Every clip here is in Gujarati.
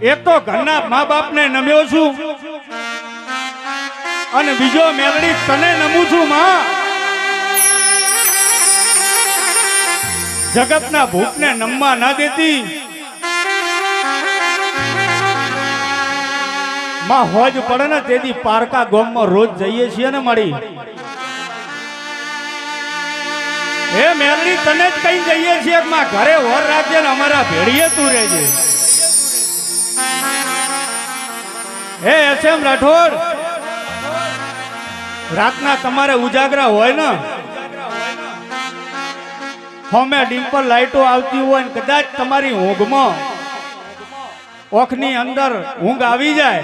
એક તો ઘરના મા બાપને નમ્યો છું અને બીજો મેલડી તને નમું છું, માં. જગતના ભૂખને નમવા ના દેતી. માં, હોજ પડે ને તેથી પારકા ગામમાં રોજ જઈએ છીએ ને મળી. હે મેલડી તને જ કઈ જઈએ છીએ માં, ઘરે વર રાખજે ને અમારા ભેળીએ તું રહેજે. હે એસ એમ રાઠોડ, રાતના તમારે ઉજાગરા હોય ને? હોમે ડિમ્પલ લાઈટો આવતી હોય ને કદાચ તમારી ઊંઘમાં ઓખની અંદર ઊંઘ આવી જાય.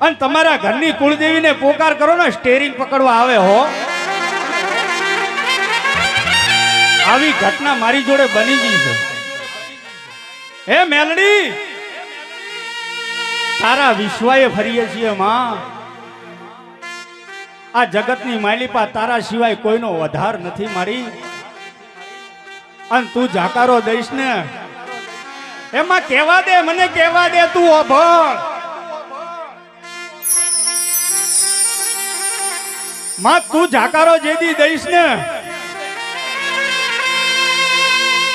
અને તમારા ઘરની કુળદેવીને પોકાર કરો ને સ્ટેરિંગ પકડવા આવે હો. આવી ઘટના મારી જોડે બની ગઈ છે. હે મેલડી! તારા વિશ્વાએ ફરીએ છીએ માં. આ જગતની માલિપા તારા સિવાય કોઈનો વધાર નથી મારી. અને તું જાકારો દઈશ ને. એમાં કેવા દે, મને કેવા દે, તું અભણ. માં, તું જાકારો જેદી દઈશ ને.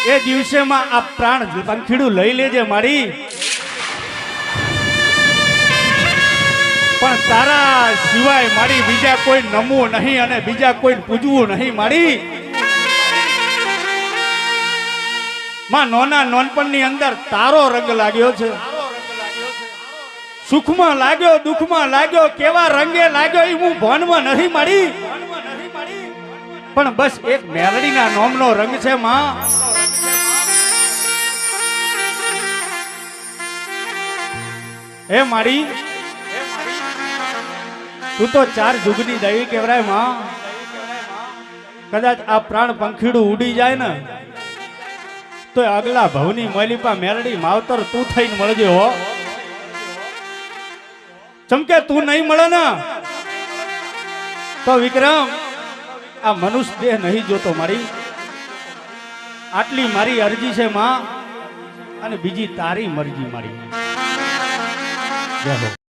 એ દિવસે માં આ પ્રાણ પંખીડું લઈ લેજે મારી. પણ તારા સિવાય મારી બીજા કોઈ નમવું નહીં અને બીજા કોઈ પૂજવું નહીં મારી. માં નોના નોનપણની અંદર તારો રંગ લાગ્યો છે. સુખમાં લાગ્યો, દુઃખમાં લાગ્યો, કેવા રંગે લાગ્યો એ હું ભણમાં નથી મારી. પણ બસ એક મેલડીના નોમનો રંગ છે, માં. હે મારી તું તો ચાર જુગની દવી કેવરાયમાં. કદાચ આ પ્રાણ પંખીડું ઉડી જાય ને તો આગલા ભવની મલિપા મેરડી માવતર તું થઈને મળજે હો. ચમકે તું નહીં મળે ને? તો વિક્રમ, આ મનુષ્ય દેહ નહીં જોતો મારી. આટલી મારી અરજી છે માં, અને બીજી તારી મરજી મારી. જય